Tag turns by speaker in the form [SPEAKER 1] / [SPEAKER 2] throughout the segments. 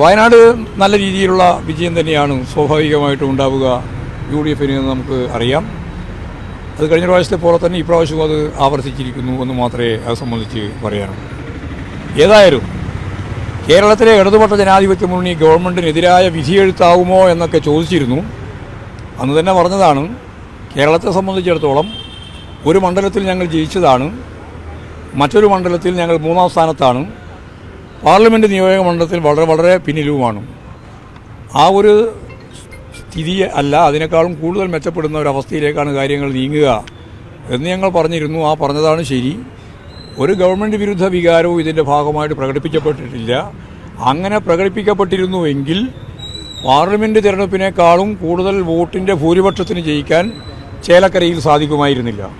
[SPEAKER 1] വയനാട് നല്ല രീതിയിലുള്ള വിജയം തന്നെയാണ് സ്വാഭാവികമായിട്ടും ഉണ്ടാവുക. യു ഡി എഫിന് നമുക്ക് അറിയാം. അത് കഴിഞ്ഞ പ്രാവശ്യത്തെ പോലെ തന്നെ ഇപ്രാവശ്യവും അത് ആവർത്തിച്ചിരിക്കുന്നു എന്ന് മാത്രമേ അത് സംബന്ധിച്ച് പറയാനുള്ളൂ. ഏതായാലും കേരളത്തിലെ ഇടതുപക്ഷ ജനാധിപത്യ മുന്നണി ഗവൺമെന്റിനെതിരായ വിധിയെഴുത്താവുമോ എന്നൊക്കെ ചോദിച്ചിരുന്നു. അന്ന് തന്നെ പറഞ്ഞതാണ് കേരളത്തെ സംബന്ധിച്ചിടത്തോളം ഒരു മണ്ഡലത്തിൽ ഞങ്ങൾ ജയിച്ചതാണ് മറ്റൊരു മണ്ഡലത്തിൽ ഞങ്ങൾ മൂന്നാം സ്ഥാനത്താണ് പാർലമെന്റ് നിയോജക മണ്ഡലത്തിൽ വളരെ വളരെ പിന്നിലുമാണ്. ആ ഒരു സ്ഥിതി അല്ല അതിനേക്കാളും കൂടുതൽ മെച്ചപ്പെടുന്ന ഒരു അവസ്ഥയിലേക്കാണ് കാര്യങ്ങൾ നീങ്ങുക എന്ന് ഞങ്ങൾ പറഞ്ഞിരുന്നു. ആ പറഞ്ഞതാണ് ശരി. ഒരു ഗവൺമെന്റ് വിരുദ്ധ വികാരവും ഇതിന്റെ ഭാഗമായിട്ട് പ്രകടിപ്പിക്കപ്പെട്ടിട്ടില്ല. അങ്ങനെ പ്രകടിപ്പിക്കപ്പെട്ടിരുന്നുവെങ്കിൽ പാർലമെന്റ് തിരഞ്ഞെടുപ്പിനേക്കാളും കൂടുതൽ വോട്ടിന്റെ ഭൂരിപക്ഷത്തിന് ജയിക്കാൻ ചേലക്കരയിൽ സാധിക്കുമായിരുന്നില്ല.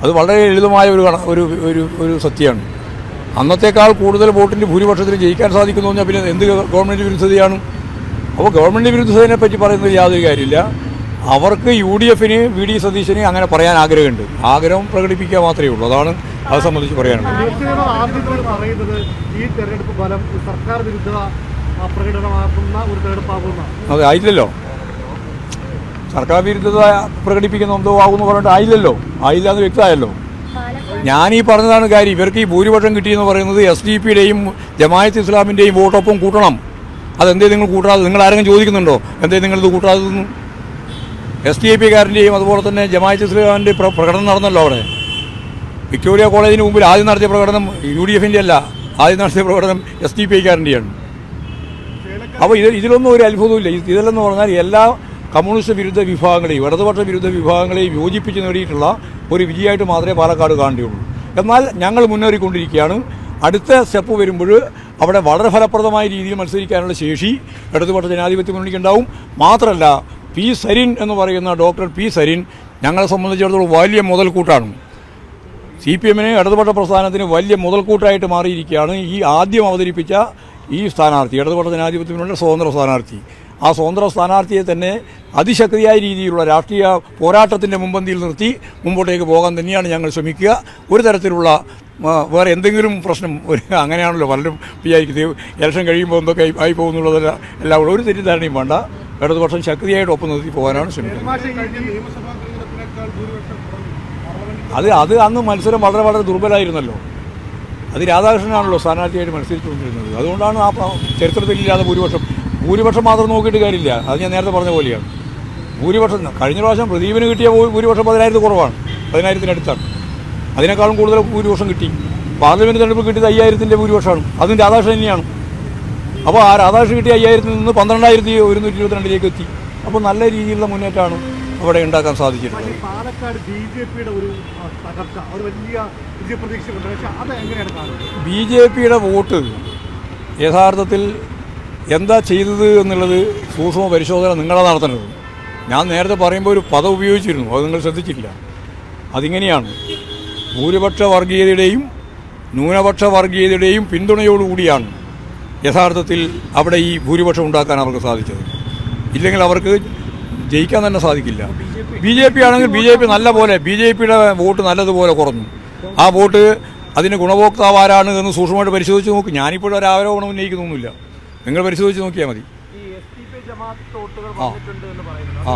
[SPEAKER 1] അത് വളരെ ലളിതമായ ഒരു ഒരു ഒരു സത്യമാണ്. അന്നത്തേക്കാൾ കൂടുതൽ വോട്ടിന്റെ ഭൂരിപക്ഷത്തിൽ ജയിക്കാൻ സാധിക്കുന്നു പറഞ്ഞാൽ പിന്നെ എന്ത് ഗവൺമെന്റ് വിരുദ്ധതയാണ്? അപ്പോൾ ഗവൺമെന്റ് വിരുദ്ധതയെ പറ്റി പറയുന്നതിൽ യാതൊരു കാര്യമില്ല. അവർക്ക് യു ഡി എഫിന് വി ഡി സതീശന് അങ്ങനെ പറയാൻ ആഗ്രഹമുണ്ട്. ആഗ്രഹം പ്രകടിപ്പിക്കുക മാത്രമേ ഉള്ളൂ. അതാണ് അത് സംബന്ധിച്ച് പറയാനുള്ളത്.
[SPEAKER 2] പറയുന്നത്
[SPEAKER 1] അതെ ആയില്ലല്ലോ. സർക്കാർ വിരുദ്ധത പ്രകടിപ്പിക്കുന്ന എന്തോ ആകുമെന്ന് പറഞ്ഞിട്ട് ആയില്ലല്ലോ. ആയില്ല എന്ന് വ്യക്തമായല്ലോ. ഞാൻ ഈ പറഞ്ഞതാണ് കാര്യം. ഇവർക്ക് ഈ ഭൂരിപക്ഷം കിട്ടിയെന്ന് പറയുന്നത് എസ് ഡി പിയുടെയും ജമായത്ത് ഇസ്ലാമിന്റെയും വോട്ടൊപ്പം കൂട്ടണം. അതെന്തേ നിങ്ങൾ കൂട്ടാതെ നിങ്ങൾ ആരെങ്കിലും ചോദിക്കുന്നുണ്ടോ? എന്തേ നിങ്ങളിത് കൂട്ടാതെ എസ് ഡി ഐ പിക്കാരന്റെയും അതുപോലെ തന്നെ ജമായത്ത് ഇസ്ലാമിന്റെ പ്രകടനം നടന്നല്ലോ അവിടെ. വിക്ടോറിയ കോളേജിന് മുമ്പിൽ ആദ്യം നടത്തിയ പ്രകടനം യു ഡി എഫിന്റെ അല്ല. ആദ്യം നടത്തിയ പ്രകടനം എസ് ഡി പി ഐക്കാരന്റെയാണ് അപ്പോൾ ഇത് ഇതിലൊന്നും ഒരു അത്ഭുതമില്ല ഇത് ഇതിലെന്ന് പറഞ്ഞാൽ എല്ലാ കമ്മ്യൂണിസ്റ്റ് വിരുദ്ധ വിഭാഗങ്ങളെയും ഇടതുപക്ഷ വിരുദ്ധ വിഭാഗങ്ങളെയും യോജിപ്പിച്ച് നേടിയിട്ടുള്ള ഒരു വിജയമായിട്ട് മാത്രമേ പാലക്കാട് കാണേണ്ടിയുള്ളൂ എന്നാൽ ഞങ്ങൾ മുന്നേറിക്കൊണ്ടിരിക്കുകയാണ്. അടുത്ത സ്റ്റെപ്പ് വരുമ്പോൾ അവിടെ വളരെ ഫലപ്രദമായ രീതിയിൽ മത്സരിക്കാനുള്ള ശേഷി ഇടതുപക്ഷ ജനാധിപത്യ മുന്നണിക്ക് ഉണ്ടാവും. മാത്രമല്ല പി സരിൻ എന്ന് പറയുന്ന ഡോക്ടർ പി സരിൻ ഞങ്ങളെ സംബന്ധിച്ചിടത്തോളം വലിയ മുതൽക്കൂട്ടാണ്. സി പി എമ്മിന് ഇടതുപക്ഷ പ്രസ്ഥാനത്തിന് വലിയ മുതൽക്കൂട്ടായിട്ട് മാറിയിരിക്കുകയാണ് ഈ ആദ്യം അവതരിപ്പിച്ച ഈ സ്ഥാനാർത്ഥി ഇടതുപക്ഷ ജനാധിപത്യത്തിനുള്ള സ്വതന്ത്ര സ്ഥാനാർത്ഥി. ആ സ്വതന്ത്ര സ്ഥാനാർത്ഥിയെ തന്നെ അതിശക്തിയായ രീതിയിലുള്ള രാഷ്ട്രീയ പോരാട്ടത്തിന്റെ മുമ്പന്തിയിൽ നിർത്തി മുമ്പോട്ടേക്ക് പോകാൻ തന്നെയാണ് ഞങ്ങൾ ശ്രമിക്കുക. ഒരു തരത്തിലുള്ള വേറെ എന്തെങ്കിലും പ്രശ്നം ഒരു അങ്ങനെയാണല്ലോ പലരും വിചാരിക്കുന്നത്. ഇലക്ഷൻ കഴിയുമ്പോൾ എന്തൊക്കെ ആയി- പോകുന്നുള്ളതല്ല എല്ലാം കൂടെ ഒരു തെറ്റിദ്ധാരണയും വേണ്ട. ഇടതുപക്ഷം ശക്തിയായിട്ട് ഒപ്പം നിർത്തി പോകാനാണ് ശ്രമിക്കുന്നത്. അത് അത് അന്ന് മത്സരം വളരെ വളരെ ദുർബലമായിരുന്നല്ലോ അത് രാധാകൃഷ്ണനാണല്ലോ സ്ഥാനാർത്ഥിയായിട്ട് മത്സരിച്ചുകൊണ്ടിരുന്നത്. അതുകൊണ്ടാണ് ആ ചരിത്രത്തിലില്ലാതെ ഭൂരിപക്ഷം ഭൂരിപക്ഷം മാത്രം നോക്കിയിട്ട് കാര്യമില്ല. അത് ഞാൻ നേരത്തെ പറഞ്ഞ പോലെയാണ്. ഭൂരിപക്ഷം കഴിഞ്ഞ പ്രാവശ്യം പ്രദീപിന് കിട്ടിയ ഭൂരിപക്ഷം പതിനായിരത്തി കുറവാണ്. പതിനായിരത്തിനടുത്താണ് അതിനേക്കാളും കൂടുതൽ ഭൂരിപക്ഷം കിട്ടി. പാർലമെന്റ് തെരഞ്ഞെടുപ്പ് കിട്ടിയത് അയ്യായിരത്തിന്റെ ഭൂരിപക്ഷമാണ്. അതും രാധാകൃഷ്ണൻ തന്നെയാണ്. അപ്പോൾ ആ രാധാകൃഷ്ണൻ കിട്ടിയ അയ്യായിരത്തിൽ നിന്ന് പന്ത്രണ്ടായിരത്തി ഒരുന്നൂറ്റി ഇരുപത്തിരണ്ടിലേക്ക് എത്തി. അപ്പോൾ നല്ല രീതിയിലുള്ള മുന്നേറ്റമാണ് അവിടെ ഉണ്ടാക്കാൻ സാധിച്ചിട്ടുള്ളത്.
[SPEAKER 2] പക്ഷേ പാലക്കാട് ബി ജെ പിയുടെ ഒരു തകർച്ച ഒരു വലിയ കാണുന്നത്?
[SPEAKER 1] ബി ജെ പിയുടെ വോട്ട് യഥാർത്ഥത്തിൽ എന്താ ചെയ്തത് എന്നുള്ളത് സൂക്ഷ്മ പരിശോധന നിങ്ങളാണ് നടത്തുന്നത്. ഞാൻ നേരത്തെ പറയുമ്പോൾ ഒരു പദം ഉപയോഗിച്ചിരുന്നു. അത് നിങ്ങൾ ശ്രദ്ധിച്ചിട്ടില്ല. അതിങ്ങനെയാണ്. ഭൂരിപക്ഷ വർഗീയതയുടെയും ന്യൂനപക്ഷ വർഗീയതയുടെയും പിന്തുണയോടുകൂടിയാണ് യഥാർത്ഥത്തിൽ അവിടെ ഈ ഭൂരിപക്ഷം ഉണ്ടാക്കാൻ അവർക്ക് സാധിച്ചത്. ഇല്ലെങ്കിൽ അവർക്ക് ജയിക്കാൻ തന്നെ സാധിക്കില്ല. ബി ജെ പി ആണെങ്കിൽ ബി ജെ പി നല്ല പോലെ ബി ജെ പിയുടെ വോട്ട് നല്ലതുപോലെ കുറഞ്ഞു. ആ വോട്ട് അതിന് ഗുണഭോക്താവ് ആരാണ് എന്ന് സൂക്ഷ്മമായിട്ട് പരിശോധിച്ച് നോക്കും. ഞാനിപ്പോഴും ആരോപണം ഉന്നയിക്കുന്നൊന്നുമില്ല നിങ്ങൾ പരിശോധിച്ച് നോക്കിയാൽ മതി. ആ.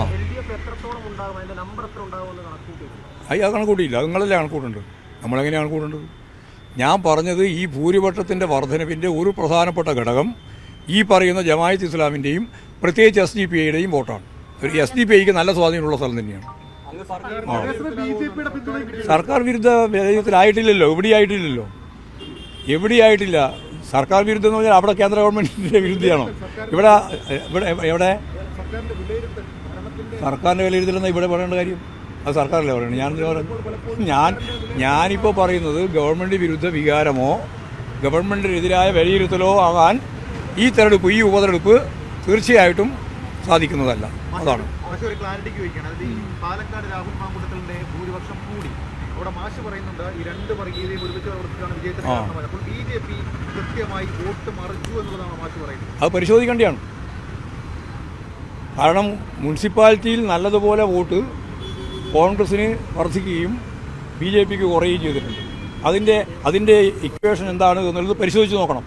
[SPEAKER 1] അയ്യ അത് കണക്കൂട്ടിയില്ല അത് നിങ്ങളല്ലേ കണക്കൂട്ടുണ്ട് നമ്മളെങ്ങനെയാണ് കണക്കൂട്ടേണ്ടത് ഞാൻ പറഞ്ഞത് ഈ ഭൂരിപക്ഷത്തിന്റെ വർധനവിന്റെ ഒരു പ്രധാനപ്പെട്ട ഘടകം ഈ പറയുന്ന ജമായത്ത് ഇസ്ലാമിന്റെയും പ്രത്യേകിച്ച് എസ് ഡി പി ഐയുടെയും വോട്ടാണ്. ഒരു എസ് ഡി പി ഐക്ക് നല്ല സ്വാധീനമുള്ള സ്ഥലം തന്നെയാണ്. സർക്കാർ വിരുദ്ധ വിധേയത്തിലായിട്ടില്ലല്ലോ എവിടെയായിട്ടില്ലല്ലോ. എവിടെയായിട്ടില്ല. സർക്കാർ വിരുദ്ധം എന്ന് പറഞ്ഞാൽ അവിടെ കേന്ദ്ര ഗവൺമെന്റിന്റെ വിരുദ്ധയാണോ? ഇവിടെ ഇവിടെ എവിടെ? സർക്കാരിന്റെ വിലയിരുത്തലെന്ന് ഇവിടെ പറയേണ്ട കാര്യം? അത് സർക്കാരല്ലേ പറയുന്നത് ഞാൻ പറയുന്നത് ഞാൻ ഞാനിപ്പോൾ പറയുന്നത് ഗവൺമെന്റ് വിരുദ്ധ വികാരമോ ഗവൺമെന്റിനെതിരായ വിലയിരുത്തലോ ആകാൻ ഈ തെരഞ്ഞെടുപ്പ് ഈ ഉപതെരഞ്ഞെടുപ്പ് തീർച്ചയായിട്ടും സാധിക്കുന്നതല്ല. അതാണ്.
[SPEAKER 3] പാലക്കാട് രാഹുൽ മാങ്കുട്ടത്തിന്റെ ഭൂരിപക്ഷം കൂടി. അവിടെ മാഷ് പറയുന്നുണ്ട് ഈ രണ്ട് വർഗീയതയും ഒരുമിച്ച് പ്രവർത്തിച്ചാണ് വിജയത്തിന്. കാരണമായത് അപ്പോൾ ബി ജെ പി കൃത്യമായി വോട്ട് മറിച്ചു എന്നുള്ളതാണ് മാഷ് പറയുന്നത്.
[SPEAKER 1] അത് പരിശോധിക്കേണ്ടതാണ്. കാരണം മുനിസിപ്പാലിറ്റിയിൽ നല്ലതുപോലെ വോട്ട് കോൺഗ്രസ്സിന് വർദ്ധിക്കുകയും ബി ജെ പിക്ക് കുറയുകയും ചെയ്തിട്ടുണ്ട്. അതിന്റെ അതിന്റെ ഇക്വേഷൻ എന്താണ് എന്നുള്ളത് പരിശോധിച്ച് നോക്കണം.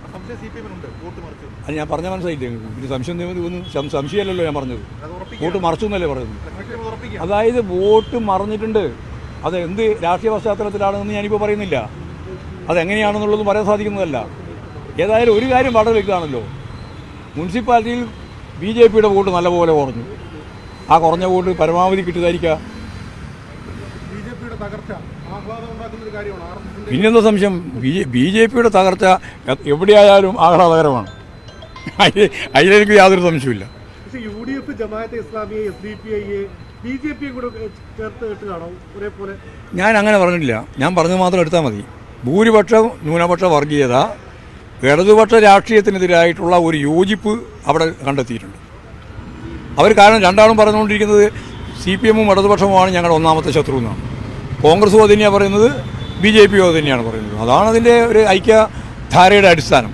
[SPEAKER 1] അത് ഞാൻ പറഞ്ഞ മനസ്സിലായില്ലേ? പിന്നെ സംശയം ഒന്നും സംശയമല്ലല്ലോ ഞാൻ പറഞ്ഞത്. വോട്ട് മറച്ചു എന്നല്ലേ
[SPEAKER 3] ഉറപ്പിക്കുക
[SPEAKER 1] അതായത് വോട്ട് മറഞ്ഞിട്ടുണ്ട്. അത് എന്ത് രാഷ്ട്രീയ പശ്ചാത്തലത്തിലാണെന്ന് ഞാനിപ്പോൾ പറയുന്നില്ല. അതെങ്ങനെയാണെന്നുള്ളത് പറയാൻ സാധിക്കുന്നതല്ല. ഏതായാലും ഒരു കാര്യം വളരെ വ്യക്തമാണല്ലോ. മുനിസിപ്പാലിറ്റിയിൽ ബി ജെ പിയുടെ വോട്ട് നല്ലപോലെ കുറഞ്ഞു. ആ കുറഞ്ഞ വോട്ട് പരമാവധി
[SPEAKER 2] ആർ
[SPEAKER 1] പിന്നെന്താ സംശയം? ബി ബി ജെ പിയുടെ തകർച്ച എവിടെയായാലും ആഹ്ലാദകരമാണ്. അതിലെനിക്ക് യാതൊരു സംശയമില്ല
[SPEAKER 2] പക്ഷേ യു ഡി എഫ് ജമാഅത്തെ ഇസ്ലാമിയെ എസ് ഡി പി ഐയെ ബി ജെ പിയെ കൂടെ ചേർത്ത് ഒരേപോലെ?
[SPEAKER 1] ഞാൻ അങ്ങനെ പറഞ്ഞിട്ടില്ല. ഞാൻ പറഞ്ഞു മാത്രം എടുത്താൽ മതി. ഭൂരിപക്ഷം ന്യൂനപക്ഷ വർഗീയത ഇടതുപക്ഷ രാഷ്ട്രീയത്തിനെതിരായിട്ടുള്ള ഒരു യോജിപ്പ് അവിടെ കണ്ടെത്തിയിട്ടുണ്ട്. അവർ കാരണം രണ്ടാളും പറഞ്ഞുകൊണ്ടിരിക്കുന്നത് സി പി എമ്മും ഇടതുപക്ഷവുമാണ് ഞങ്ങളുടെ ഒന്നാമത്തെ ശത്രു എന്നാണ്. കോൺഗ്രസും അത് തന്നെയാണ് പറയുന്നത് ബി ജെ പിയും അത് തന്നെയാണ് പറയുന്നത്. അതാണ് അതിന്റെ ഒരു ഐക്യധാരയുടെ അടിസ്ഥാനം.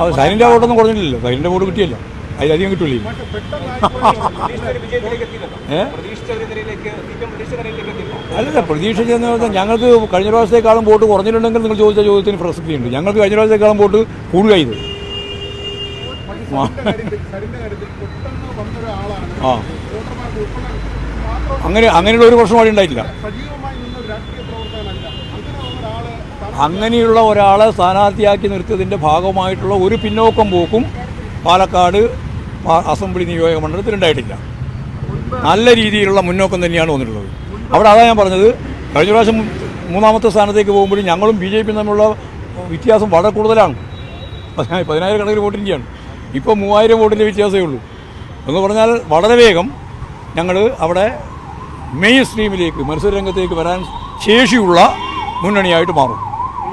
[SPEAKER 1] അത് സൈനിന്റെ വോട്ടൊന്നും കുറഞ്ഞിട്ടില്ലല്ലോ. സൈനിന്റെ വോട്ട് കിട്ടിയല്ലോ. അതിലധികം കിട്ടില്ലേ ഏ? അല്ലല്ല പ്രതീക്ഷിച്ചെന്ന് പറഞ്ഞാൽ ഞങ്ങൾക്ക് കഴിഞ്ഞ പ്രാവശ്യത്തെക്കാളും വോട്ട് കുറഞ്ഞിട്ടുണ്ടെങ്കിൽ നിങ്ങൾ ചോദിച്ച ചോദ്യത്തിന് പ്രസക്തിയുണ്ട്. ഞങ്ങൾക്ക് കഴിഞ്ഞ പ്രാവശ്യത്തെക്കാളും വോട്ട് കൂടുക ഇത്
[SPEAKER 2] സരിന്റെ കാര്യത്തിൽ പെട്ടെന്ന് വന്നൊരാളാണ്.
[SPEAKER 1] ആ. അങ്ങനെ അങ്ങനെയുള്ള ഒരു പ്രശ്നം അവിടെ ഉണ്ടായിട്ടില്ല. അങ്ങനെയുള്ള ഒരാളെ സ്ഥാനാർത്ഥിയാക്കി നിർത്തിയതിന്റെ ഭാഗമായിട്ടുള്ള ഒരു പിന്നോക്കം പോക്കും പാലക്കാട് അസംബ്ലി നിയോജക മണ്ഡലത്തിൽ ഉണ്ടായിട്ടില്ല. നല്ല രീതിയിലുള്ള മുന്നോക്കം തന്നെയാണ് വന്നിട്ടുള്ളത്. അവിടെ അതാ ഞാൻ പറഞ്ഞത് കഴിഞ്ഞ പ്രാവശ്യം മൂന്നാമത്തെ സ്ഥാനത്തേക്ക് പോകുമ്പോഴും ഞങ്ങളും ബി ജെ പിയും തമ്മിലുള്ള വ്യത്യാസം വളരെ കൂടുതലാണ്. പതിനായിരം പതിനായിരക്കണക്കിന് വോട്ടിന്റെയാണ് ഇപ്പോൾ മൂവായിരം വോട്ടിന്റെ വ്യത്യാസമേ ഉള്ളൂ. എന്ന് പറഞ്ഞാൽ വളരെ വേഗം ഞങ്ങൾ അവിടെ മെയിൻ സ്ട്രീമിലേക്ക് മത്സര രംഗത്തേക്ക് വരാൻ ശേഷിയുള്ള മുന്നണിയായിട്ട് മാറും.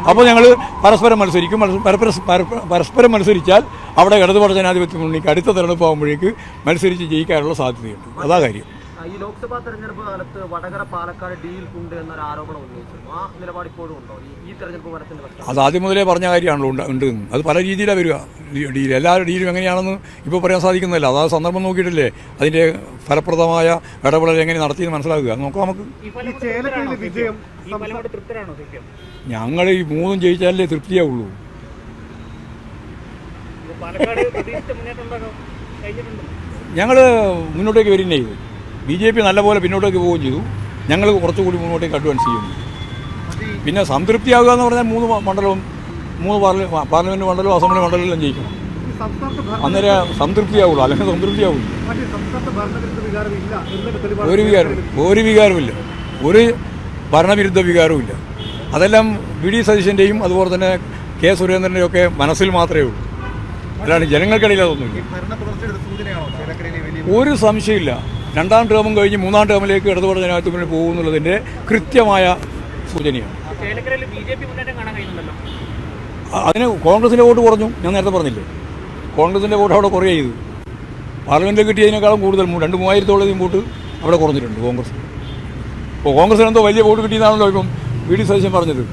[SPEAKER 1] അപ്പോൾ ഞങ്ങൾ പരസ്പരം മത്സരിക്കും. മത്സ- പരസ്പരം പരസ്പരം- പരസ്പരം മത്സരിച്ചാൽ അവിടെ ഇടതുപക്ഷ ജനാധിപത്യ മുന്നണിക്ക് അടുത്ത തെരഞ്ഞെടുപ്പ് ആകുമ്പോഴേക്ക് മത്സരിച്ച് ജയിക്കാനുള്ള സാധ്യതയുണ്ട്. അതാ കാര്യം.
[SPEAKER 4] ഈ ലോക്സഭാ തെരഞ്ഞെടുപ്പ് കാലത്ത് വടകര പാലക്കാട് ഡീൽ ഉണ്ട് എന്നൊരു ആരോപണം ഉന്നയിച്ചു ആ നിലപാട് ഇപ്പോഴും ഉണ്ടോ? ഈ- തെരഞ്ഞെടുപ്പ് ഫലത്തിന്റെ
[SPEAKER 1] അത് ആദ്യം മുതലേ പറഞ്ഞ കാര്യമാണല്ലോ ഉണ്ട് ഉണ്ട് അത് പല രീതിയിലാണ് വരിക. ഡീൽ എല്ലാ ഡീലും എങ്ങനെയാണെന്ന് ഇപ്പോൾ പറയാൻ സാധിക്കുന്നില്ല അതാ സന്ദർഭം നോക്കിയിട്ടില്ലേ? അതിന്റെ ഫലപ്രദമായ ഇടപെടൽ എങ്ങനെ നടത്തിയെന്ന് മനസ്സിലാക്കുക. നോക്കാം നമുക്ക്.
[SPEAKER 2] ഈ ചേലക്കയിലെ വിജയം
[SPEAKER 1] ഞങ്ങൾ ഈ മൂന്നും ജയിച്ചാലേ തൃപ്തിയാവുള്ളൂ. ഞങ്ങൾ മുന്നോട്ടേക്ക് ചെയ്തു ബി ജെ പി നല്ലപോലെ പിന്നോട്ടേക്ക് പോവുകയും ചെയ്തു. ഞങ്ങൾ കുറച്ചുകൂടി മുന്നോട്ടേക്ക് അഡ്വാൻസ് ചെയ്യുന്നു. പിന്നെ സംതൃപ്തിയാകുക എന്ന് പറഞ്ഞാൽ മൂന്ന് മണ്ഡലവും മൂന്ന് പാർല പാർലമെന്റ് മണ്ഡലവും അസംബ്ലി മണ്ഡലവും ജയിക്കണം.
[SPEAKER 2] സംസ്ഥാനത്ത് ഭരണ-
[SPEAKER 1] അന്നേരം സംതൃപ്തിയാവുള്ളൂ. അല്ലെങ്കിൽ
[SPEAKER 2] തെളിവാണ്
[SPEAKER 1] ഒരു വികാരം ഒരു വികാരമില്ല ഒരു ഭരണവിരുദ്ധ വികാരവുമില്ല അതെല്ലാം വി ഡി സതീശന്റെയും അതുപോലെ തന്നെ കെ സുരേന്ദ്രന്റെയും ഒക്കെ മനസ്സിൽ മാത്രമേ ഉള്ളൂ. അല്ലാണ്ട് ജനങ്ങൾക്കിടയിൽ അതൊന്നുമില്ല.
[SPEAKER 3] ഒരു
[SPEAKER 1] സംശയമില്ല രണ്ടാം ടേമും കഴിഞ്ഞ് മൂന്നാം ടേമിലേക്ക് ഇടതുപക്ഷ ജനാധിപത്യ മുന്നണി പോകുന്നുള്ളതിന്റെ കൃത്യമായ സൂചനയാണ്. അതിന് കോൺഗ്രസിന്റെ വോട്ട് കുറഞ്ഞു. ഞാൻ നേരത്തെ പറഞ്ഞില്ലേ? കോൺഗ്രസിന്റെ വോട്ട് അവിടെ കുറേ ചെയ്തു പാർലമെന്റിൽ കിട്ടിയതിനേക്കാളും കൂടുതൽ രണ്ട് മൂവായിരത്തോളം വോട്ട് അവിടെ കുറഞ്ഞിട്ടുണ്ട് കോൺഗ്രസ്. ഇപ്പോൾ കോൺഗ്രസിന് എന്തോ വലിയ വോട്ട് കിട്ടിയെന്നാണല്ലോ ഇപ്പം വി ഡി സതീശൻ പറഞ്ഞത്.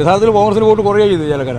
[SPEAKER 1] യഥാർത്ഥത്തിൽ കോൺഗ്രസിന് വോട്ട് കുറേ ചെയ്തു ചേലക്കര